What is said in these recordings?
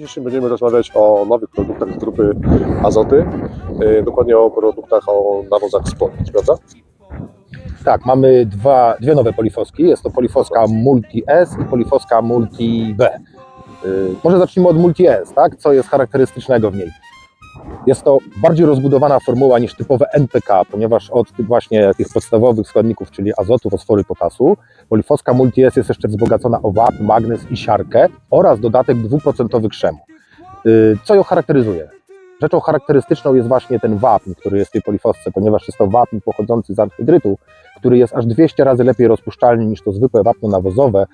Dzisiaj będziemy rozmawiać o nowych produktach z grupy Azoty, yy, dokładnie o produktach o nawozach Sport, prawda? Tak, mamy dwa, dwie nowe polifoski. Jest to polifoska Multi S i polifoska Multi B. Yy, może zacznijmy od Multi S, tak? Co jest charakterystycznego w niej? Jest to bardziej rozbudowana formuła niż typowe NPK, ponieważ od tych właśnie tych podstawowych składników, czyli azotu, fosforu i potasu, polifoska Multi S jest jeszcze wzbogacona o wapń, magnez i siarkę oraz dodatek 2% krzemu. Yy, Co ją charakteryzuje? Rzeczą charakterystyczną jest właśnie ten wapń, który jest w tej polifosce, ponieważ jest to wapń pochodzący z anhydrytu, który jest aż 200 razy lepiej rozpuszczalny niż to zwykłe wapno nawozowe.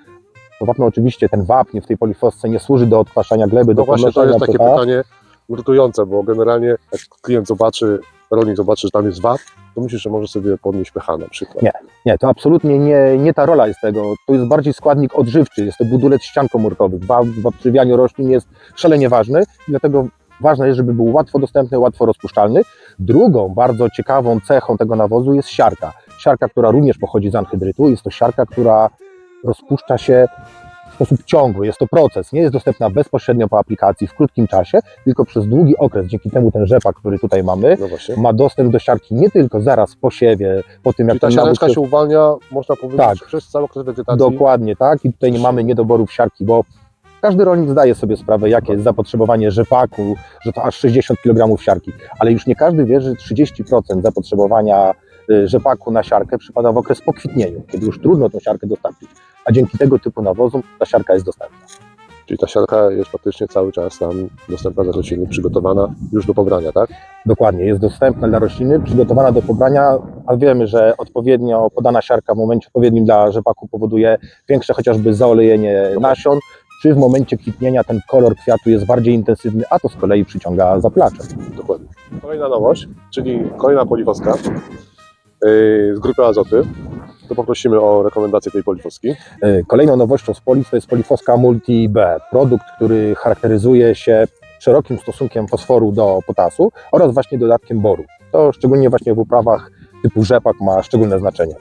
To wapno oczywiście, ten wapń w tej polifosce nie służy do odkwaszania gleby, No do właśnie to jest takie pytanie nurtujące, bo generalnie jak klient zobaczy, rolnik zobaczy, że tam jest VAT, to myśli, że może sobie podnieść pH na przykład. Nie. Nie, to absolutnie nie, nie ta rola jest tego. To jest bardziej składnik odżywczy, jest to budulec ścian komórkowych. W, odżywianiu roślin jest szalenie ważny, dlatego ważne jest, żeby był łatwo dostępny, łatwo rozpuszczalny. Drugą bardzo ciekawą cechą tego nawozu jest siarka. Siarka, która również pochodzi z anhydrytu. Jest to siarka, która rozpuszcza się sposób ciągły. Jest to proces, nie jest dostępna bezpośrednio po aplikacji w krótkim czasie, tylko przez długi okres. Dzięki temu ten rzepak, który tutaj mamy, No ma dostęp do siarki nie tylko zaraz po siewie, po tym jak Czyli ta nawóz siareczka się uwalnia, można powiedzieć, Tak. przez cały okres wegetacji. Dokładnie tak i tutaj nie mamy niedoborów siarki, bo każdy rolnik zdaje sobie sprawę, jakie jest zapotrzebowanie rzepaku, że to aż 60 kg siarki, ale już nie każdy wie, że 30% zapotrzebowania y, rzepaku na siarkę przypada w okres po kwitnieniu, kiedy już trudno tą siarkę dostarczyć, a dzięki tego typu nawozom ta siarka jest dostępna. Czyli ta siarka jest faktycznie cały czas tam dostępna dla rośliny, przygotowana już do pobrania, tak? Dokładnie, jest dostępna dla rośliny, przygotowana do pobrania, a wiemy, że odpowiednio podana siarka w momencie odpowiednim dla rzepaku powoduje większe chociażby zaolejenie nasion, czy w momencie kwitnienia ten kolor kwiatu jest bardziej intensywny, a to z kolei przyciąga zaplacze. Dokładnie. Kolejna nowość, czyli kolejna polifoska yy, z grupy Azoty. To poprosimy o rekomendację tej polifoski. Yy, Kolejną nowością z Polis to jest polifoska Multi B, produkt, który charakteryzuje się szerokim stosunkiem fosforu do potasu oraz właśnie dodatkiem boru. To szczególnie właśnie w uprawach typu rzepak ma szczególne znaczenie.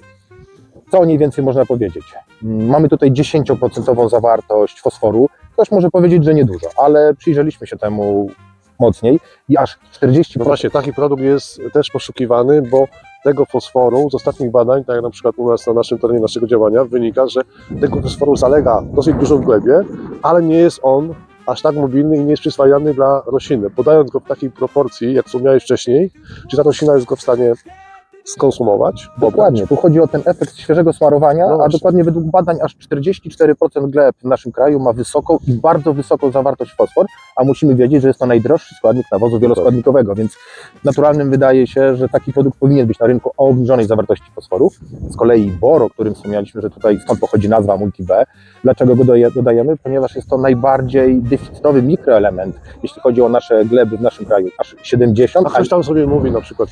Co o niej więcej można powiedzieć? Mm, Mamy tutaj 10% zawartość fosforu. Ktoś może powiedzieć, że niedużo, ale przyjrzeliśmy się temu mocniej i aż 40%. No właśnie, taki produkt jest też poszukiwany, bo tego fosforu z ostatnich badań, tak jak na przykład u nas na naszym terenie naszego działania, wynika, że tego fosforu zalega dosyć dużo w glebie, ale nie jest on aż tak mobilny i nie jest przyswajany dla rośliny. Podając go w takiej proporcji, jak wspomniałeś wcześniej, czy ta roślina jest go w stanie skonsumować? Dokładnie, tu chodzi o ten efekt świeżego smarowania, No a dokładnie według badań aż 44% gleb w naszym kraju ma wysoką i bardzo wysoką zawartość fosfor, a musimy wiedzieć, że jest to najdroższy składnik nawozu wieloskładnikowego, więc naturalnym wydaje się, że taki produkt powinien być na rynku o obniżonej zawartości fosforu. Z kolei bor, o którym wspomnieliśmy, że tutaj skąd pochodzi nazwa Multi-B, dlaczego go dodajemy? Ponieważ jest to najbardziej deficytowy mikroelement, jeśli chodzi o nasze gleby w naszym kraju, aż 70, A ktoś tam sobie mówi na przykład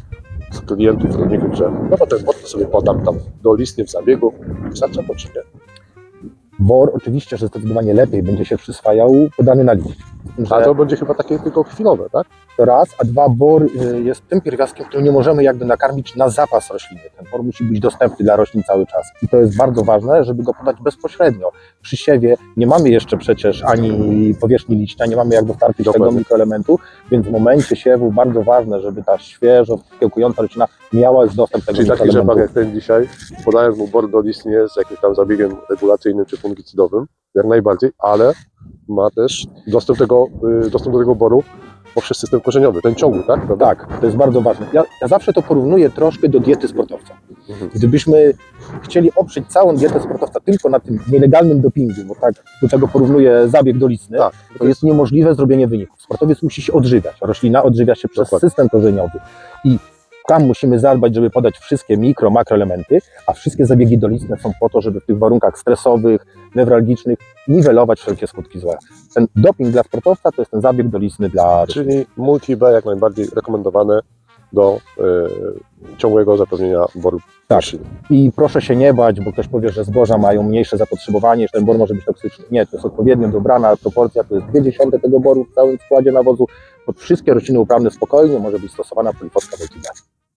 z klientów, rolników, że no to ten bot sobie podam tam do listnie w zabiegu, wystarcza to nie? Bor oczywiście, że zdecydowanie lepiej będzie się przyswajał podany na liść. Że A to będzie chyba takie tylko chwilowe, tak? to raz, a dwa, bor y, jest tym pierwiastkiem, który nie możemy jakby nakarmić na zapas rośliny. Ten bor musi być dostępny dla roślin cały czas. I to jest bardzo ważne, żeby go podać bezpośrednio. Przy siewie nie mamy jeszcze przecież ani powierzchni liścia, nie mamy jak dostarczyć Dokładnie. tego mikroelementu, więc w momencie siewu bardzo ważne, żeby ta świeżo kiełkująca roślina miała dostęp do tego Czyli taki rzepak jak ten dzisiaj, podając mu bor do listnie z jakimś tam zabiegiem regulacyjnym czy fungicydowym, jak najbardziej, ale ma też dostęp, tego, y, dostęp do tego boru poprzez system korzeniowy, ten ciągły, tak? Prawda? Tak, to jest bardzo ważne. Ja, ja zawsze to porównuję troszkę do diety sportowca. Mhm. Gdybyśmy chcieli oprzeć całą dietę sportowca tylko na tym nielegalnym dopingu, bo tak do tego porównuję zabieg dolistny, Tak, to jest niemożliwe zrobienie wyników. Sportowiec musi się odżywiać. Roślina odżywia się przez Dokładnie. system korzeniowy. I tam musimy zadbać, żeby podać wszystkie mikro, makroelementy, a wszystkie zabiegi dolistne są po to, żeby w tych warunkach stresowych, newralgicznych niwelować wszelkie skutki złe. Ten doping dla sportowca to jest ten zabieg dolistny dla Czyli multi-B jak najbardziej rekomendowane do y, ciągłego zapewnienia boru Tak. rośliny. I proszę się nie bać, bo ktoś powie, że zboża mają mniejsze zapotrzebowanie, że ten bor może być toksyczny. Nie, to jest odpowiednio dobrana proporcja, to jest 2 dziesiąte tego boru w całym składzie nawozu. Pod wszystkie rośliny uprawne spokojnie może być stosowana polifoska multiga.